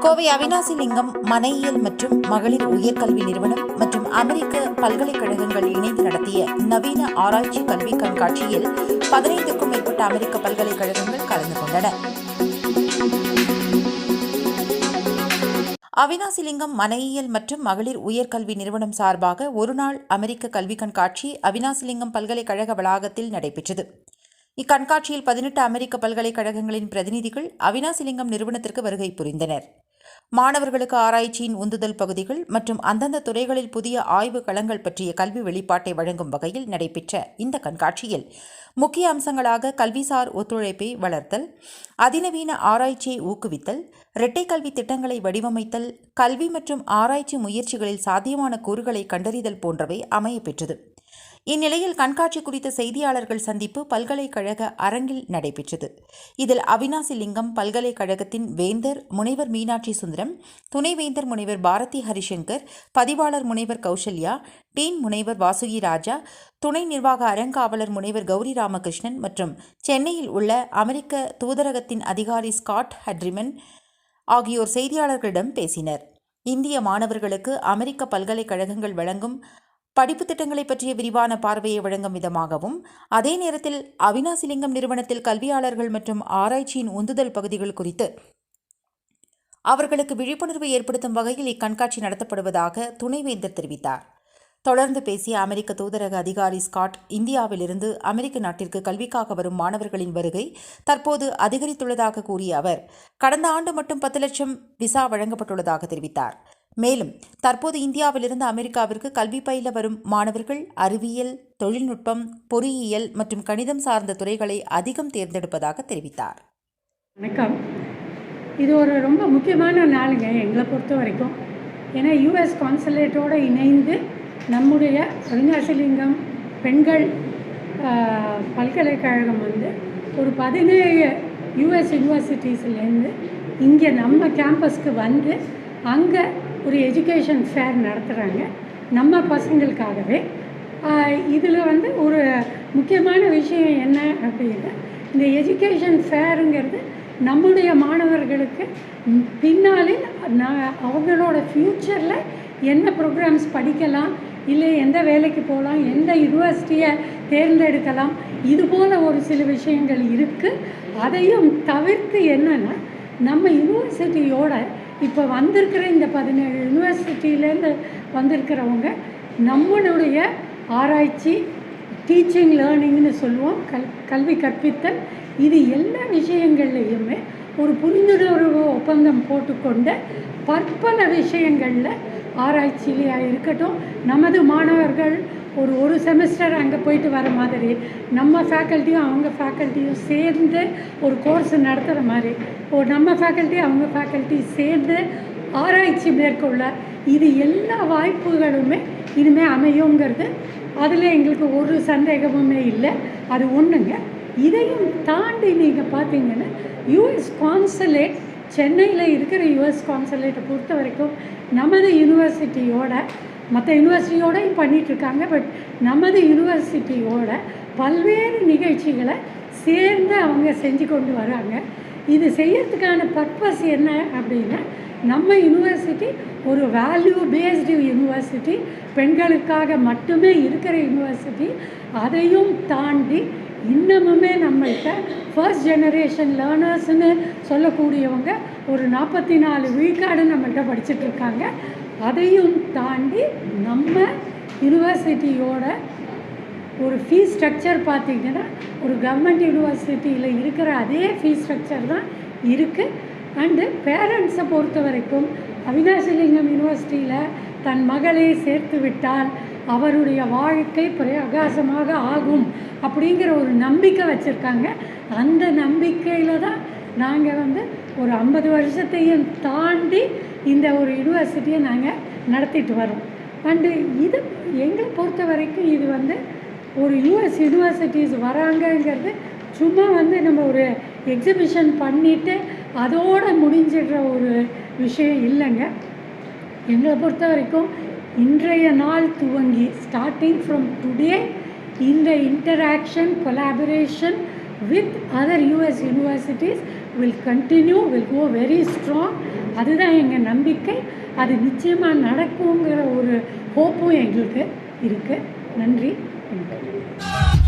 கோவை அவினாசிலிங்கம் மனையியல் மற்றும் மகளிர் உயர்கல்வி நிறுவனம் மற்றும் அமெரிக்க பல்கலைக்கழகங்கள் இணைந்து நடத்திய நவீன ஆராய்ச்சி கல்வி கண்காட்சியில் பதினைந்துக்கும் மேற்பட்ட அமெரிக்க பல்கலைக்கழகங்கள் கலந்து கொண்டன. அவினாசிலிங்கம் மனையியல் மற்றும் மகளிர் உயர்கல்வி நிறுவனம் சார்பாக ஒருநாள் அமெரிக்க கல்வி கண்காட்சி அவினாசிலிங்கம் பல்கலைக்கழக வளாகத்தில் நடைபெற்றது. இக்கண்காட்சியில் பதினெட்டு அமெரிக்க பல்கலைக்கழகங்களின் பிரதிநிதிகள் அவினாசிலிங்கம் நிறுவனத்திற்கு வருகை புரிந்தனர். மாணவர்களுக்கு ஆராய்ச்சியின் உந்துதல் பகுதிகள் மற்றும் அந்தந்த துறைகளில் புதிய ஆய்வு களங்கள் பற்றிய கல்வி வெளிப்பாட்டை வழங்கும் வகையில் நடைபெற்ற இந்த கண்காட்சியில் முக்கிய அம்சங்களாக கல்விசார் ஒத்துழைப்பை வளர்த்தல் அதிநவீன ஆராய்ச்சியை ஊக்குவித்தல் இரட்டை கல்வி திட்டங்களை வடிவமைத்தல் கல்வி மற்றும் ஆராய்ச்சி முயற்சிகளில் சாத்தியமான கூறுகளை கண்டறிதல் போன்றவை அமையப்பெற்றது இந்நிலையில் கண்காட்சி குறித்த செய்தியாளர்கள் சந்திப்பு பல்கலைக்கழக அரங்கில் நடைபெற்றது. இதில் அவினாசி லிங்கம் பல்கலைக்கழகத்தின் வேந்தர் முனைவர் மீனாட்சி சுந்தரம் துணைவேந்தர் முனைவர் பாரதி ஹரிசங்கர் பதிவாளர் முனைவர் கௌசல்யா டீன் முனைவர் வாசுகி ராஜா துணை நிர்வாக அறங்காவலர் முனைவர் கௌரி ராமகிருஷ்ணன் மற்றும் சென்னையில் உள்ள அமெரிக்க தூதரகத்தின் அதிகாரி ஸ்காட் ஹட்ரிமன் ஆகியோர் செய்தியாளர்களிடம் பேசினர். இந்திய மாணவர்களுக்கு அமெரிக்க பல்கலைக்கழகங்கள் வழங்கும் படிப்பு திட்டங்களை பற்றிய விரிவான பார்வையை வழங்கும் விதமாகவும் அதே நேரத்தில் அவினாசிலிங்கம் நிறுவனத்தில் கல்வியாளர்கள் மற்றும் ஆராய்ச்சியின் உந்துதல் பகுதிகள் குறித்து அவர்களுக்கு விழிப்புணர்வு ஏற்படுத்தும் வகையில் இக்கண்காட்சி நடத்தப்படுவதாக துணைவேந்தர் தெரிவித்தார். தொடர்ந்து பேசிய அமெரிக்க தூதரக அதிகாரி ஸ்காட் இந்தியாவிலிருந்து அமெரிக்க நாட்டிற்கு கல்விக்காக வரும் மாணவர்களின் வருகை தற்போது அதிகரித்துள்ளதாக கூறிய அவர் கடந்த ஆண்டு மட்டும் பத்து லட்சம் விசா வழங்கப்பட்டுள்ளதாக தெரிவித்தார். மேலும் தற்போது இந்தியாவிலிருந்து அமெரிக்காவிற்கு கல்வி பயில வரும் மாணவர்கள் அறிவியல் தொழில்நுட்பம் பொறியியல் மற்றும் கணிதம் சார்ந்த துறைகளை அதிகம் தேர்ந்தெடுப்பதாக தெரிவித்தார். வணக்கம். இது ஒரு ரொம்ப முக்கியமான நாளுங்க எங்களை பொறுத்த வரைக்கும். ஏன்னா யூஎஸ் கான்சுலேட்டோடு இணைந்து நம்முடைய அருணாசலிங்கம் பெண்கள் பல்கலைக்கழகம் வந்து ஒரு பதினேழு யூஎஸ் யூனிவர்சிட்டிஸ்லேருந்து இங்கே நம்ம கேம்பஸ்க்கு வந்து அங்கே ஒரு எஜுகேஷன் ஃபேர் நடத்துகிறாங்க நம்ம பசங்களுக்காகவே. இதில் வந்து ஒரு முக்கியமான விஷயம் என்ன அப்படின்னா இந்த எஜுகேஷன் ஃபேருங்கிறது நம்முடைய மாணவர்களுக்கு பின்னாலே பின்னாளில் நான் அவங்களோட ஃப்யூச்சரில் என்ன ப்ரோக்ராம்ஸ் படிக்கலாம் இல்லை எந்த வேலைக்கு போகலாம் எந்த யூனிவர்சிட்டியை தேர்ந்தெடுக்கலாம் இது போல் ஒரு சில விஷயங்கள் இருக்குது அதையும் தவிர்த்து என்னென்னா நம்ம யூனிவர்சிட்டியோட இப்போ வந்திருக்கிற இந்த பதினேழு யூனிவர்சிட்டியிலேருந்து வந்திருக்கிறவங்க நம்மளுடைய ஆராய்ச்சி டீச்சிங் லேர்னிங்னு சொல்லுவோம் கல் கல்வி கற்பித்தல். இது எல்லா விஷயங்கள்லையுமே ஒரு புரிந்துணர்வு ஒப்பந்தம் போட்டுக்கொண்டு பற்பல விஷயங்களில் ஆராய்ச்சியிலையாக இருக்கட்டும் நமது மாணவர்கள் ஒரு ஒரு செமஸ்டர் அங்கே போயிட்டு வர மாதிரி. நம்ம ஃபேக்கல்ட்டியும் அவங்க ஃபேக்கல்ட்டியும் சேர்ந்து ஒரு கோர்ஸ் நடத்துகிற மாதிரி. ஒரு நம்ம ஃபேக்கல்ட்டி அவங்க ஃபேக்கல்ட்டி சேர்ந்து ஆராய்ச்சி மேற்கொள்ள. இது எல்லா வாய்ப்புகளுமே இனிமேல் அமையுங்கிறது. அதில் எங்களுக்கு ஒரு சந்தேகமுமே இல்லை. அது ஒன்றுங்க இதையும் தாண்டி நீங்கள் பார்த்தீங்கன்னா யூஎஸ் கான்சலேட் சென்னையில் இருக்கிற யூஎஸ் கான்சலேட்டை பொறுத்த வரைக்கும் நமது யூனிவர்சிட்டியோட மற்ற யூனிவர்சிட்டியோடையும் பண்ணிகிட்ருக்காங்க பட் நமது யூனிவர்சிட்டியோட பல்வேறு நிகழ்ச்சிகளை சேர்ந்து அவங்க செஞ்சு கொண்டு வராங்க. இது செய்யறதுக்கான பர்பஸ் என்ன அப்படின்னா நம்ம யூனிவர்சிட்டி ஒரு வேல்யூ பேஸ்டு யூனிவர்சிட்டி பெண்களுக்காக மட்டுமே இருக்கிற யூனிவர்சிட்டி அதையும் தாண்டி இன்னமுமே நம்மள்கிட்ட ஃபர்ஸ்ட் ஜெனரேஷன் லேர்னர்ஸ்னு சொல்லக்கூடியவங்க ஒரு நாற்பத்தி நாலு விழுக்காடு நம்மள்கிட்ட படிச்சுட்டு இருக்காங்க அதையும் தாண்டி நம்ம யூனிவர்சிட்டியோட ஒரு ஃபீஸ் ஸ்ட்ரக்சர் பார்த்தீங்கன்னா ஒரு கவர்மெண்ட் யூனிவர்சிட்டியில் இருக்கிற அதே ஃபீஸ் ஸ்ட்ரக்சர் தான் இருக்குது அண்டு பேரண்ட்ஸை பொறுத்த வரைக்கும் அவினாசிலிங்கம் யூனிவர்சிட்டியில் தன் மகளை சேர்த்து விட்டால் அவருடைய வாழ்க்கை பிரகாசமாக ஆகும் அப்படிங்கிற ஒரு நம்பிக்கை வச்சுருக்காங்க. அந்த நம்பிக்கையில் தான் நாங்கள் வந்து ஒரு ஐம்பது வருஷத்தையும் தாண்டி இந்த ஒரு யூனிவர்சிட்டியை நாங்கள் நடத்திட்டு வரோம். அண்டு இது எங்களை பொறுத்த வரைக்கும் இது வந்து ஒரு யூஎஸ் யூனிவர்சிட்டிஸ் வராங்கங்கிறது சும்மா வந்து நம்ம ஒரு எக்ஸிபிஷன் பண்ணிவிட்டு அதோட முடிஞ்சிடுற ஒரு விஷயம் இல்லைங்க. எங்களை பொறுத்த வரைக்கும் இன்றைய நாள் துவங்கி ஸ்டார்டிங் ஃப்ரம் டுடே இந்த interaction collaboration with other US universities will continue will go very strong அதுதான் எங்கள் நம்பிக்கை. அது நிச்சயமாக நடக்குங்கிற ஒரு ஹோப்பும் எங்களுக்கு இருக்குது நன்றி வணக்கம்.